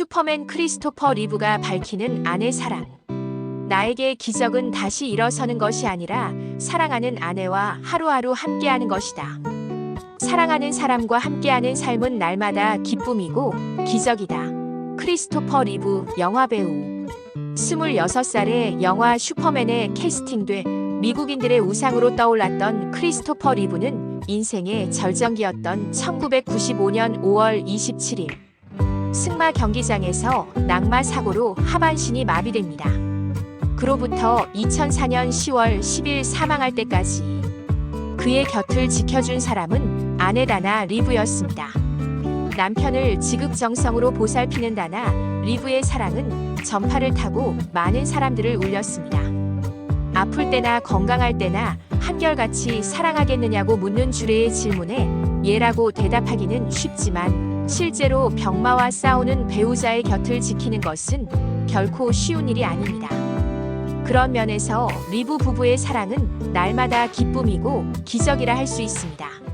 슈퍼맨 크리스토퍼 리브가 밝히는 아내 사랑. 나에게 기적은 다시 일어서는 것이 아니라 사랑하는 아내와 하루하루 함께하는 것이다. 사랑하는 사람과 함께하는 삶은 날마다 기쁨이고 기적이다. 크리스토퍼 리브 영화배우 26살에 영화 슈퍼맨에 캐스팅돼 미국인들의 우상으로 떠올랐던 크리스토퍼 리브는 인생의 절정기였던 1995년 5월 27일 승마 경기장에서 낙마 사고로 하반신이 마비됩니다. 그로부터 2004년 10월 10일 사망할 때까지 그의 곁을 지켜준 사람은 아내 다나 리브였습니다. 남편을 지극정성으로 보살피는 다나 리브의 사랑은 전파를 타고 많은 사람들을 울렸습니다. 아플 때나 건강할 때나 한결같이 사랑하겠느냐고 묻는 주례의 질문에 예라고 대답하기는 쉽지만 실제로 병마와 싸우는 배우자의 곁을 지키는 것은 결코 쉬운 일이 아닙니다. 그런 면에서 리브 부부의 사랑은 날마다 기쁨이고 기적이라 할 수 있습니다.